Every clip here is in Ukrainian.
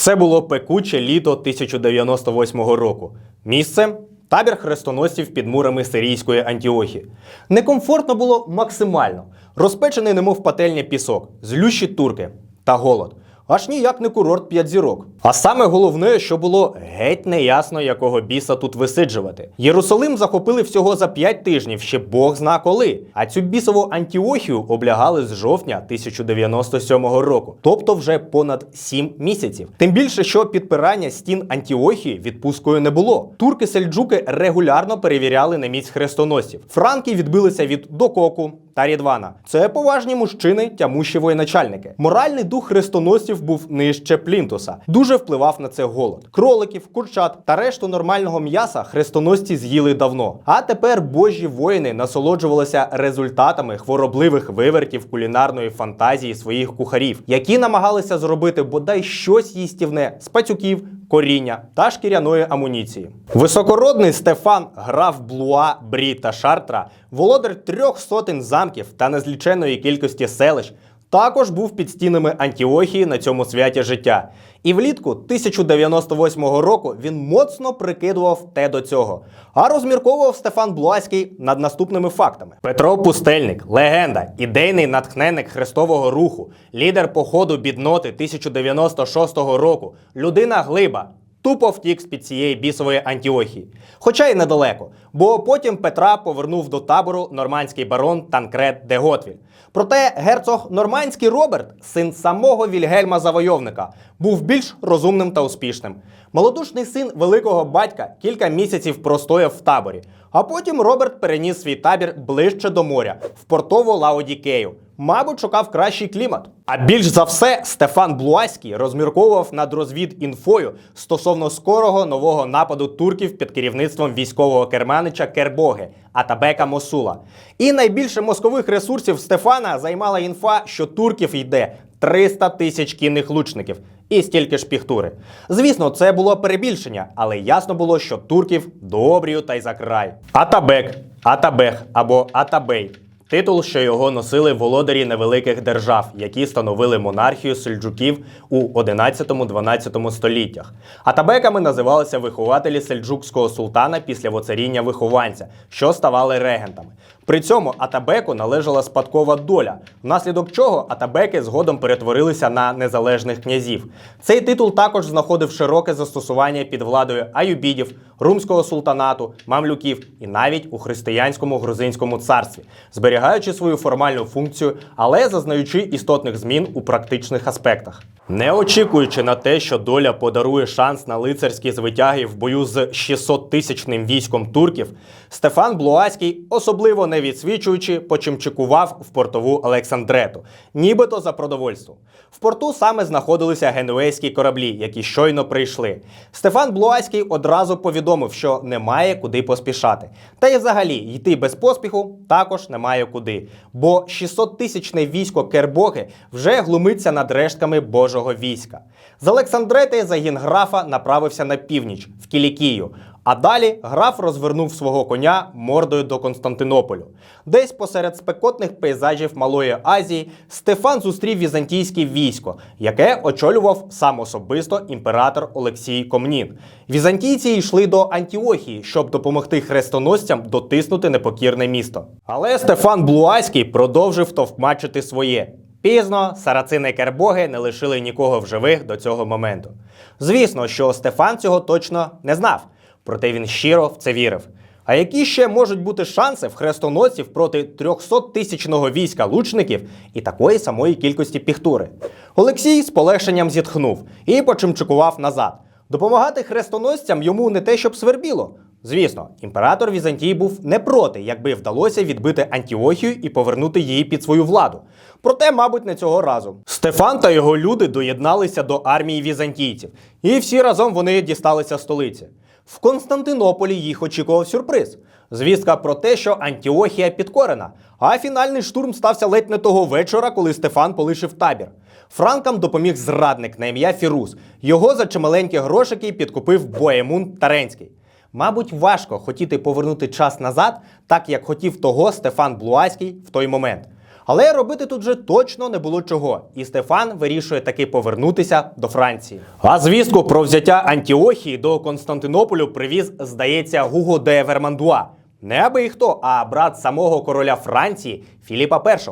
Це було пекуче літо 1098 року. Місце табір хрестоносців під мурами сирійської Антіохії. Некомфортно було максимально. Розпечений, немов пательня пісок, злющі турки та голод. Аж ніяк не курорт п'ять зірок. А саме головне, що було геть неясно, якого біса тут висиджувати. Єрусалим захопили всього за п'ять тижнів, ще Бог зна коли. А цю бісову Антіохію облягали з жовтня 1097 року, тобто вже понад сім місяців. Тим більше, що підпирання стін Антіохії відпускою не було. Турки сельджуки регулярно перевіряли на міць хрестоносців. Франки відбилися від Дококу та Рідвана. Це поважні мужчини, тямущі воєначальники. Моральний дух хрестоносців був нижче плінтуса. Дуже впливав на це голод. Кроликів, курчат та решту нормального м'яса хрестоносці з'їли давно. А тепер божі воїни насолоджувалися результатами хворобливих вивертів кулінарної фантазії своїх кухарів, які намагалися зробити бодай щось їстівне з пацюків, коріння та шкіряної амуніції. Високородний Стефан граф Блуа, Брі та Шартра, володар трьох сотень замків та незліченої кількості селищ, також був під стінами Антіохії на цьому святі життя. І влітку 1098 року він моцно прикидував те до цього. А розмірковував Стефан Блуаський над наступними фактами: Петро Пустельник, легенда, ідейний натхненник хрестового руху, лідер походу бідноти 1096 року, людина глиба. Тупо втік з-під цієї бісової Антіохії. Хоча й недалеко, бо потім Петра повернув до табору нормандський барон Танкрет де Готвіль. Проте герцог Нормандський Роберт, син самого Вільгельма Завойовника, був більш розумним та успішним. Молодушний син великого батька кілька місяців простояв в таборі, а потім Роберт переніс свій табір ближче до моря, в портову Лаодікею. Мабуть, шукав кращий клімат. А більш за все, Стефан Блуаський розмірковував над розвідінфою стосовно скорого нового нападу турків під керівництвом військового керманича Кербоги Атабека Мосула. І найбільше мозкових ресурсів Стефана займала інфа, що турків йде 300 тисяч кінних лучників і стільки ж піхтури. Звісно, це було перебільшення, але ясно було, що турків добрію та й за край. Атабек, Атабех або Атабей. Титул, що його носили володарі невеликих держав, які становили монархію сельджуків у 11-12 століттях. Атабеками називалися вихователі сельджукського султана після воцаріння вихованця, що ставали регентами. При цьому Атабеку належала спадкова доля, внаслідок чого Атабеки згодом перетворилися на незалежних князів. Цей титул також знаходив широке застосування під владою аюбідів, румського султанату, мамлюків і навіть у християнському грузинському царстві, зберігаючи свою формальну функцію, але зазнаючи істотних змін у практичних аспектах. Не очікуючи на те, що доля подарує шанс на лицарські звитяги в бою з 600-тисячним військом турків, Стефан Блуаський, особливо не відсвічуючи, почимчикував в портову Олександрету, нібито за продовольством. В порту саме знаходилися генуейські кораблі, які щойно прийшли. Стефан Блуаський одразу повідомив, що немає куди поспішати. Та й взагалі йти без поспіху також немає куди, бо 600-тисячне військо Кербоги вже глумиться над рештками Божого війська. З Олександрети загін графа направився на північ в Кілікію. А далі граф розвернув свого коня мордою до Константинополю. Десь посеред спекотних пейзажів Малої Азії Стефан зустрів візантійське військо, яке очолював сам особисто імператор Олексій Комнін. Візантійці йшли до Антіохії, щоб допомогти хрестоносцям дотиснути непокірне місто. Але Стефан Блуаський продовжив товкмачити своє. Пізно сарацини Кербоги не лишили нікого в живих до цього моменту. Звісно, що Стефан цього точно не знав, проте він щиро в це вірив. А які ще можуть бути шанси в хрестоносців проти 300-тисячного війська лучників і такої самої кількості піхтури? Олексій з полегшенням зітхнув і почимчикував назад. Допомагати хрестоносцям йому не те, щоб свербіло. Звісно, імператор Візантії був не проти, якби вдалося відбити Антіохію і повернути її під свою владу. Проте, мабуть, не цього разу. Стефан та його люди доєдналися до армії візантійців, і всі разом вони дісталися столиці. В Константинополі їх очікував сюрприз. Звістка про те, що Антіохія підкорена, а фінальний штурм стався ледь не того вечора, коли Стефан полишив табір. Франкам допоміг зрадник на ім'я Фірус. Його за чималенькі грошики підкупив Боємун Таренський. Мабуть, важко хотіти повернути час назад, так як хотів того Стефан Блуаський в той момент. Але робити тут же точно не було чого, і Стефан вирішує таки повернутися до Франції. А звістку про взяття Антіохії до Константинополю привіз, здається, Гуго де Вермандуа. Не аби хто, а брат самого короля Франції Філіпа І.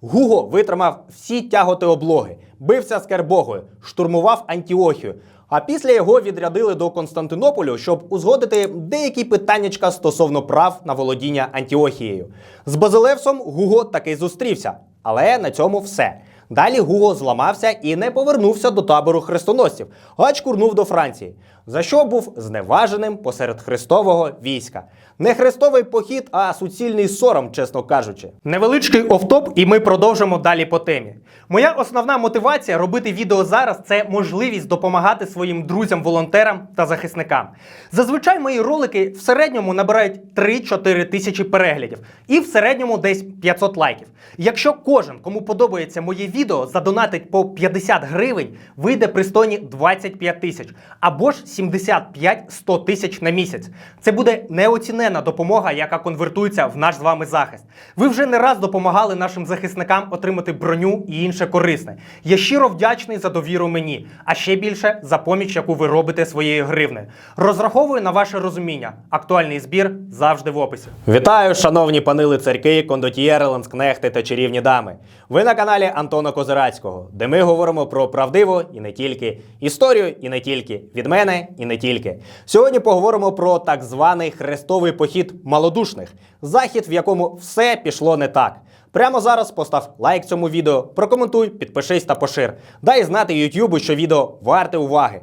Гуго витримав всі тяготи облоги, бився з Кербогою, штурмував Антіохію. А після його відрядили до Константинополю, щоб узгодити деякі питаннячка стосовно прав на володіння Антіохією. З Базилевсом Гуго таки зустрівся, але на цьому все. Далі Гуго зламався і не повернувся до табору хрестоносців, а чкурнув до Франції, за що був зневаженим посеред хрестового війська. Не хрестовий похід, а суцільний сором, чесно кажучи. Невеличкий офтоп, і ми продовжимо далі по темі. Моя основна мотивація робити відео зараз це можливість допомагати своїм друзям-волонтерам та захисникам. Зазвичай мої ролики в середньому набирають 3-4 тисячі переглядів і в середньому десь 500 лайків. Якщо кожен, кому подобається моє відео, задонатить по 50 гривень, вийде пристойні 25 тисяч або ж 75-100 тисяч на місяць. Це буде неоцінена допомога, яка конвертується в наш з вами захист. Ви вже не раз допомагали нашим захисникам отримати броню і інше корисне. Я щиро вдячний за довіру мені, а ще більше за поміч, яку ви робите своєю гривнею. Розраховую на ваше розуміння. Актуальний збір завжди в описі. Вітаю, шановні пани лицарки, кондотьєри, ланскнехти та чарівні дами. Ви на каналі Антона Козирацького, де ми говоримо про правдиву і не тільки історію, і не тільки від мене, і не тільки. Сьогодні поговоримо про так званий хрестовий похід малодушних, захід, в якому все пішло не так. Прямо зараз постав лайк цьому відео, прокоментуй, підпишись та пошир. Дай знати Ютубу, що відео варте уваги.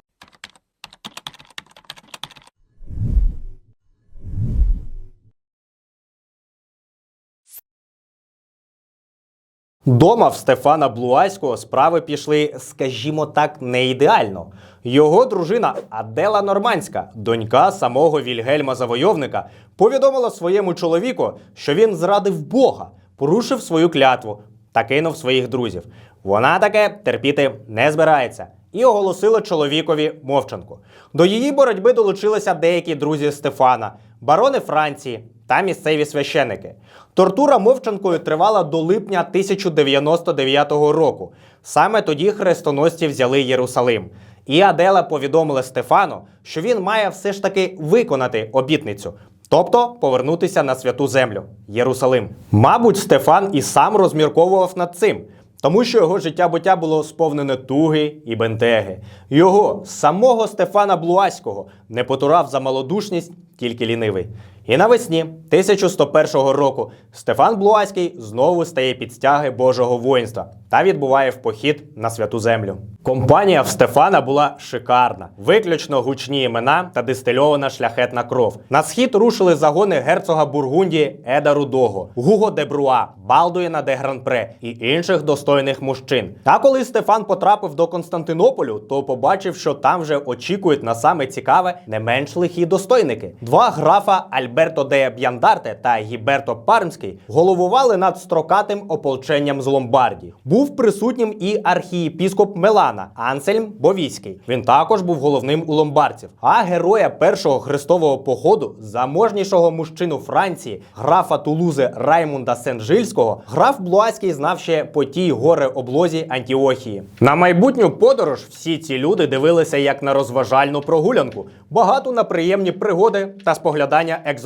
Дома в Стефана Блуаського справи пішли, скажімо так, не ідеально. Його дружина Адела Нормандська, донька самого Вільгельма Завойовника, повідомила своєму чоловіку, що він зрадив Бога, порушив свою клятву та кинув своїх друзів. Вона таке терпіти не збирається і оголосила чоловікові мовчанку. До її боротьби долучилися деякі друзі Стефана, барони Франції та місцеві священики. Тортура мовчанкою тривала до липня 1099 року. Саме тоді хрестоносці взяли Єрусалим. І Адела повідомила Стефану, що він має все ж таки виконати обітницю. Тобто повернутися на святу землю Єрусалим. Мабуть, Стефан і сам розмірковував над цим, тому що його життя буття було сповнене туги і бентеги. Його самого Стефана Блуаського не потурав за малодушність тільки лінивий. І навесні 1101 року Стефан Блуаський знову стає під стяги Божого воїнства та відбуває в похід на святу землю. Компанія в Стефана була шикарна, виключно гучні імена та дистильована шляхетна кров. На схід рушили загони герцога Бургундії Еда Рудого, Гуго де Бруа, Балдуїна де Гранпре і інших достойних мужчин. Та коли Стефан потрапив до Константинополю, то побачив, що там вже очікують на саме цікаве не менш лихі достойники. Два графа Альберто де Б'яндарте та Гіберто Пармський головували над строкатим ополченням з Ломбардії. Був присутнім і архієпіскоп Мелана Ансельм Бовіський. Він також був головним у ломбардців. А героя першого хрестового походу, заможнішого мужчину Франції, графа Тулузи Раймунда Сен-Жильського, граф Блуаський знав ще по тій горе облозі Антіохії. На майбутню подорож всі ці люди дивилися як на розважальну прогулянку, багато на приємні пригоди та споглядання екзотичних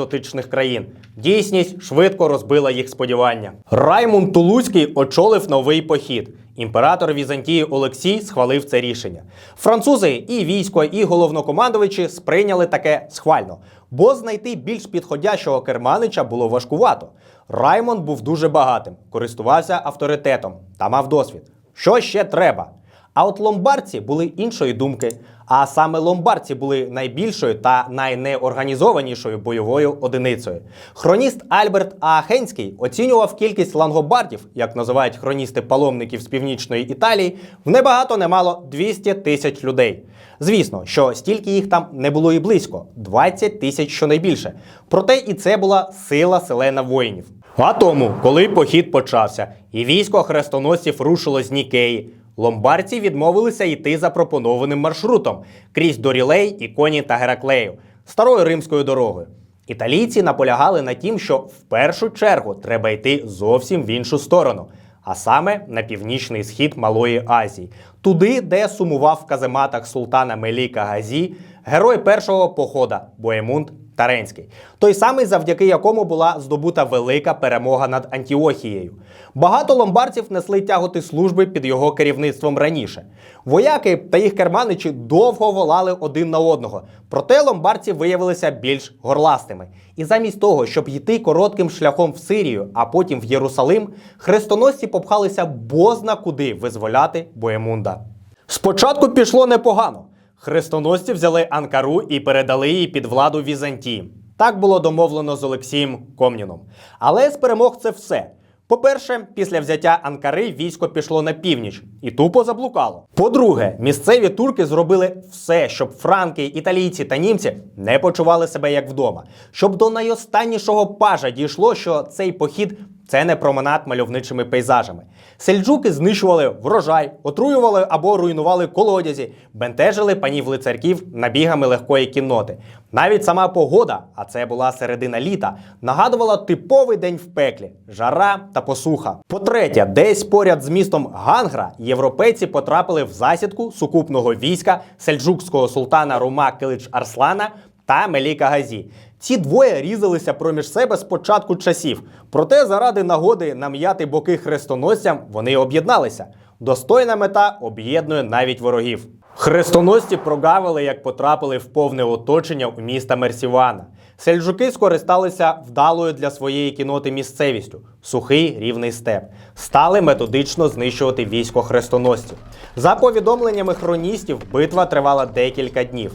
країн. Дійсність швидко розбила їх сподівання. Раймунд Тулузький очолив новий похід. Імператор Візантії Олексій схвалив це рішення. Французи і військо, і головнокомандувачі сприйняли таке схвально, бо знайти більш підходящого керманича було важкувато. Раймонд був дуже багатим, користувався авторитетом та мав досвід. Що ще треба? А от ломбардці були іншої думки. А саме ломбардці були найбільшою та найнеорганізованішою бойовою одиницею. Хроніст Альберт Аахенський оцінював кількість лангобардів, як називають хроністи паломників з північної Італії, в небагато немало 200 тисяч людей. Звісно, що стільки їх там не було і близько 20 тисяч щонайбільше. Проте і це була сила селена воїнів. А тому, коли похід почався, і військо хрестоносців рушило з Нікеї, ломбардці відмовилися йти запропонованим маршрутом крізь Дорілей, Іконі та Гераклею старою римською дорогою. Італійці наполягали на тім, що в першу чергу треба йти зовсім в іншу сторону. а саме на північний схід Малої Азії, туди, де сумував в казематах султана Меліка Газі, герой першого похода Боємунд Таренський, той самий, завдяки якому була здобута велика перемога над Антіохією. Багато ломбардців несли тяготи служби під його керівництвом раніше. Вояки та їх керманичі довго волали один на одного, проте ломбардці виявилися більш горластими. І замість того, щоб йти коротким шляхом в Сирію, а потім в Єрусалим, хрестоносці попхалися бозна куди визволяти Боємунда. Спочатку пішло непогано. Хрестоносці взяли Анкару і передали її під владу Візантії. Так було домовлено з Олексієм Комніном. Але з перемог це все. По-перше, після взяття Анкари військо пішло на північ і тупо заблукало. По-друге, місцеві турки зробили все, щоб франки, італійці та німці не почували себе як вдома, щоб до найостаннішого пажа дійшло, що цей похід це не променад мальовничими пейзажами. Сельджуки знищували врожай, отруювали або руйнували колодязі, бентежили панів лицарків набігами легкої кінноти. Навіть сама погода, а це була середина літа, нагадувала типовий день в пеклі жара та посуха. По-третє, десь поряд з містом Гангра європейці потрапили в засідку сукупного війська сельджукського султана Рума Килич Арслана та Меліка Газі. Ці двоє різалися проміж себе з початку часів. Проте, заради нагоди нам'яти боки хрестоносцям, вони об'єдналися. Достойна мета об'єднує навіть ворогів. Хрестоносці прогавили, як потрапили в повне оточення у міста Мерсівана. Сельджуки скористалися вдалою для своєї кіноти місцевістю сухий рівний степ, стали методично знищувати військо хрестоносців. За повідомленнями хроністів, битва тривала декілька днів.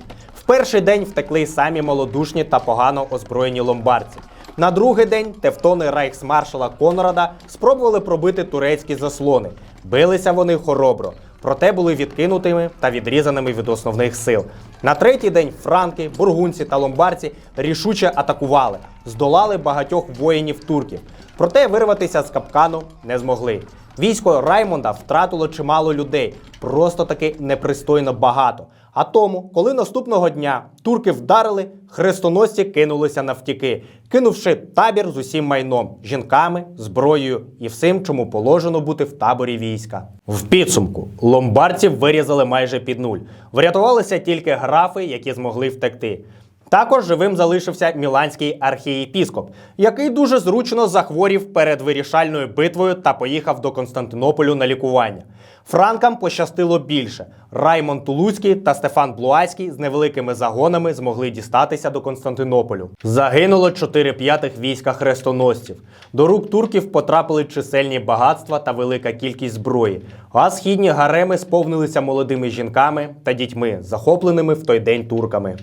Перший день втекли самі малодушні та погано озброєні ломбардці. На другий день тевтони райхсмаршала Конрада спробували пробити турецькі заслони. Билися вони хоробро, проте були відкинутими та відрізаними від основних сил. На третій день франки, бургунці та ломбардці рішуче атакували, здолали багатьох воїнів турків. Проте вирватися з капкану не змогли. Військо Раймонда втратило чимало людей, просто таки непристойно багато. А тому, коли наступного дня турки вдарили, хрестоносці кинулися навтіки, кинувши табір з усім майном, жінками, зброєю і всім, чому положено бути в таборі війська. В підсумку ломбардців вирізали майже під нуль. Врятувалися тільки графи, які змогли втекти. Також живим залишився міланський архієпіскоп, який дуже зручно захворів перед вирішальною битвою та поїхав до Константинополю на лікування. Франкам пощастило більше. Раймон Тулуцький та Стефан Блуацький з невеликими загонами змогли дістатися до Константинополю. Загинуло 4 п'ятих війська хрестоносців. До рук турків потрапили чисельні багатства та велика кількість зброї. А східні гареми сповнилися молодими жінками та дітьми, захопленими в той день турками.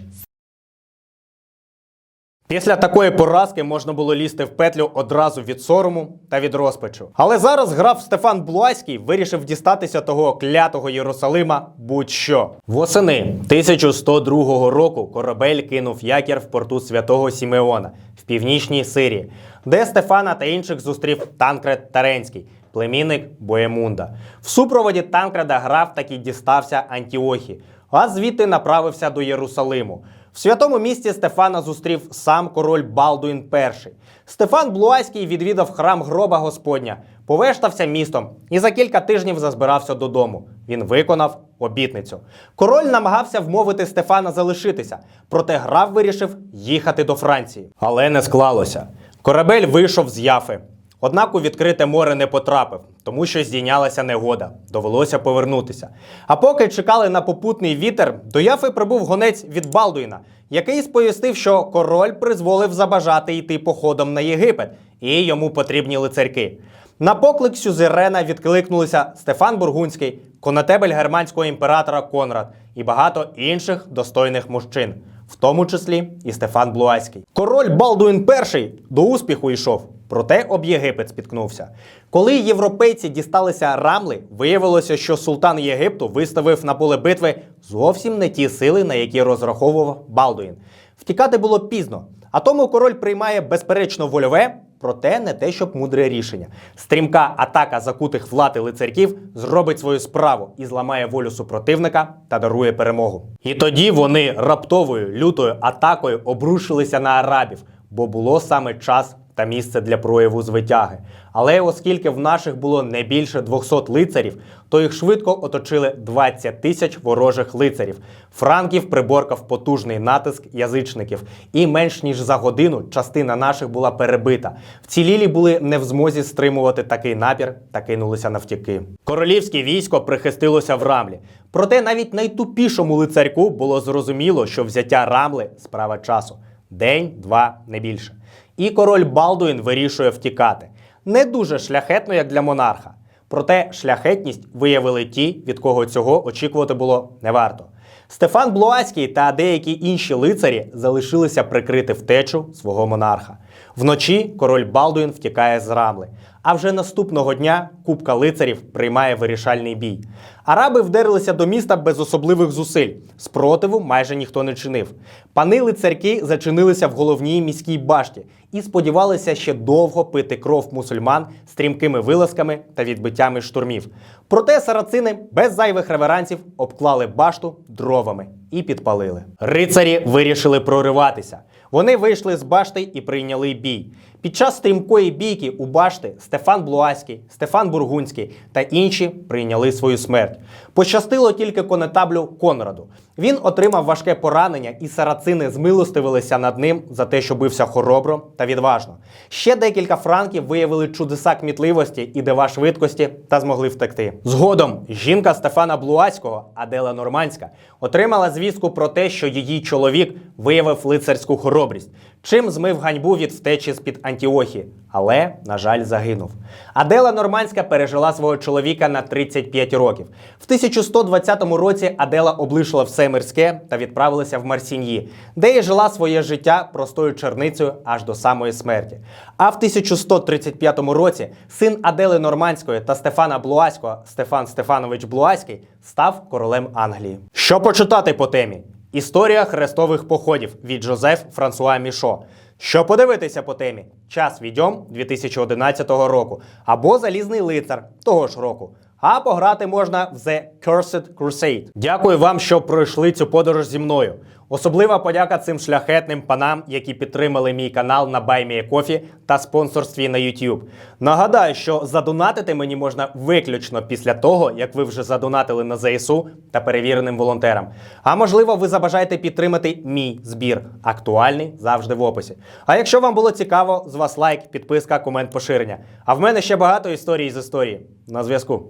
Після такої поразки можна було лізти в петлю одразу від сорому та від розпачу. Але зараз граф Стефан Блуаський вирішив дістатися того клятого Єрусалима будь-що. Восени 1102 року корабель кинув якір в порту святого Сімеона в північній Сирії, де Стефана та інших зустрів Танкред Таренський. Племінник Боємунда. В супроводі Танкреда граф таки дістався Антіохі, а звідти направився до Єрусалиму. В святому місті Стефана зустрів сам король Балдуїн І. Стефан Блуаський відвідав храм гроба Господня, повештався містом і за кілька тижнів зазбирався додому. Він виконав обітницю. Король намагався вмовити Стефана залишитися, проте граф вирішив їхати до Франції. Але не склалося. Корабель вийшов з Яфи. Однак у відкрите море не потрапив, тому що здійнялася негода. Довелося повернутися. А поки чекали на попутний вітер, до Яфи прибув гонець від Балдуїна, який сповістив, що король призволив забажати йти походом на Єгипет, і йому потрібні лицарки. На поклик Сюзерена відкликнулися Стефан Бургунський, конотебель германського імператора Конрад і багато інших достойних мужчин, в тому числі і Стефан Блуаський. Король Балдуїн І до успіху йшов. Проте об Єгипет спіткнувся. Коли європейці дісталися рамли, виявилося, що султан Єгипту виставив на поле битви зовсім не ті сили, на які розраховував Балдуїн. Втікати було пізно, а тому король приймає безперечно вольове, проте не те, щоб мудре рішення. Стрімка атака закутих влати лицарків зробить свою справу і зламає волю супротивника та дарує перемогу. І тоді вони раптовою лютою атакою обрушилися на арабів, бо було саме час та місце для прояву звитяги. Але оскільки в наших було не більше 200 лицарів, то їх швидко оточили 20 тисяч ворожих лицарів. Франків приборкав потужний натиск язичників, і менш ніж за годину частина наших була перебита. Вцілілі були не в змозі стримувати такий напір та кинулися навтіки. Королівське військо прихистилося в рамлі. Проте навіть найтупішому лицарьку було зрозуміло, що взяття рамли справа часу день, два, не більше. І король Балдуїн вирішує втікати. Не дуже шляхетно, як для монарха. Проте шляхетність виявили ті, від кого цього очікувати було не варто. Стефан Блуацький та деякі інші лицарі залишилися прикрити втечу свого монарха. Вночі король Балдуїн втікає з рамли. А вже наступного дня купка лицарів приймає вирішальний бій. Араби вдерлися до міста без особливих зусиль. Спротиву майже ніхто не чинив. Пани лицарки зачинилися в головній міській башті і сподівалися ще довго пити кров мусульман стрімкими вилазками та відбиттями штурмів. Проте сарацини без зайвих реверансів обклали башту дровами і підпалили. Рицарі вирішили прориватися. Вони вийшли з башти і прийняли бій. Під час стрімкої бійки у башти Стефан Блуаський, Стефан Бургунський та інші прийняли свою смерть. Пощастило тільки конетаблю Конраду. Він отримав важке поранення, і сарацини змилостивилися над ним за те, що бився хоробро та відважно. Ще декілька франків виявили чудеса кмітливості і дива швидкості та змогли втекти. Згодом жінка Стефана Блуаського, Адела Нормандська, отримала звістку про те, що її чоловік виявив лицарську хоробрість, чим змив ганьбу від втечі з-під Антіохії, але, на жаль, загинув. Адела Нормандська пережила свого чоловіка на 35 років. В 1120 році Адела облишила все мирське та відправилася в Марсіньї, де і жила своє життя простою черницею аж до самої смерті. А в 1135 році син Адели Нормандської та Стефана Блуаського, Стефан Стефанович Блуаський, став королем Англії. Що почитати по темі? Історія хрестових походів від Жозеф Франсуа Мішо. Що подивитися по темі? Час відьом 2011 року або Залізний лицар того ж року. А пограти можна в The Cursed Crusade. Дякую вам, що пройшли цю подорож зі мною. Особлива подяка цим шляхетним панам, які підтримали мій канал на BuyMeACoffee та спонсорстві на YouTube. Нагадаю, що задонатити мені можна виключно після того, як ви вже задонатили на ЗСУ та перевіреним волонтерам. А можливо, ви забажаєте підтримати мій збір. Актуальний завжди в описі. А якщо вам було цікаво, з вас лайк, підписка, комент, поширення. А в мене ще багато історій з історії. На зв'язку.